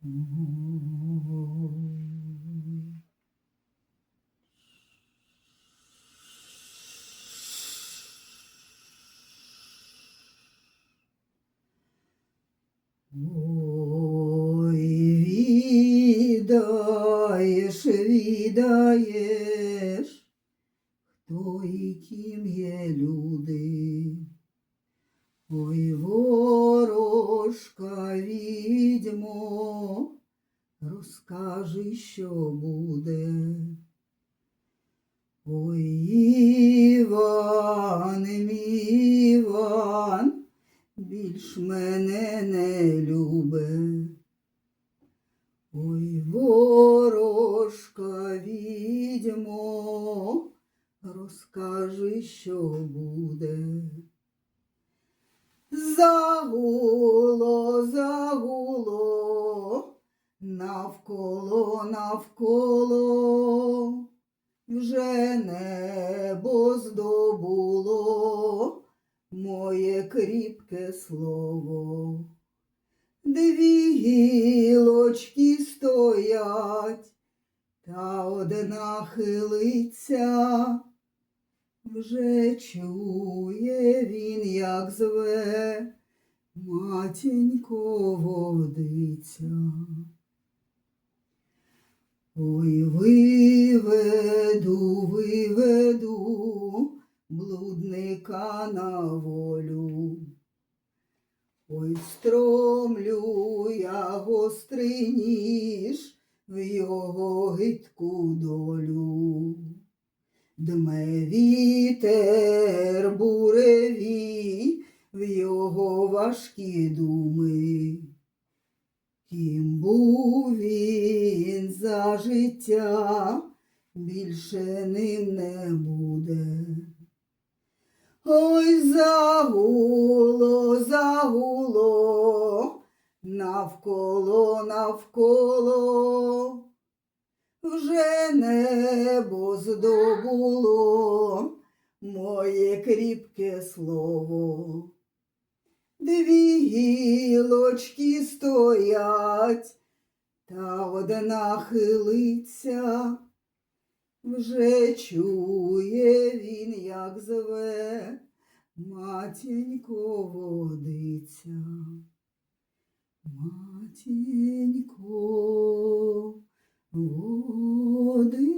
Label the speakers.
Speaker 1: Ой, відаєш, відаєш, хто і ким є люди. Ой, ворожка, розкажи, що буде. Ой, Іван, мій Іван, більш мене не любе. Ой, ворожка, відьмо, розкажи, що буде. Загуло, загуло, навколо, навколо, вже небо здобуло моє кріпке слово. Дві гілочки стоять, та одна хилиться. Вже чує він, як зве матінько водиця. Ой, виведу, виведу блудника на волю. Ой, стромлю я гострий ніж в його гидку долю. Дме вітер буревій в його важкі думи. Ким був він за життя, більше ним не буде. Ой, загуло, загуло, навколо, навколо вже небо здобуло моє кріпке слово. Дві гілочки стоять, та одна хилиться, вже чує він, як зве матінько водиця. Матінько, водиця.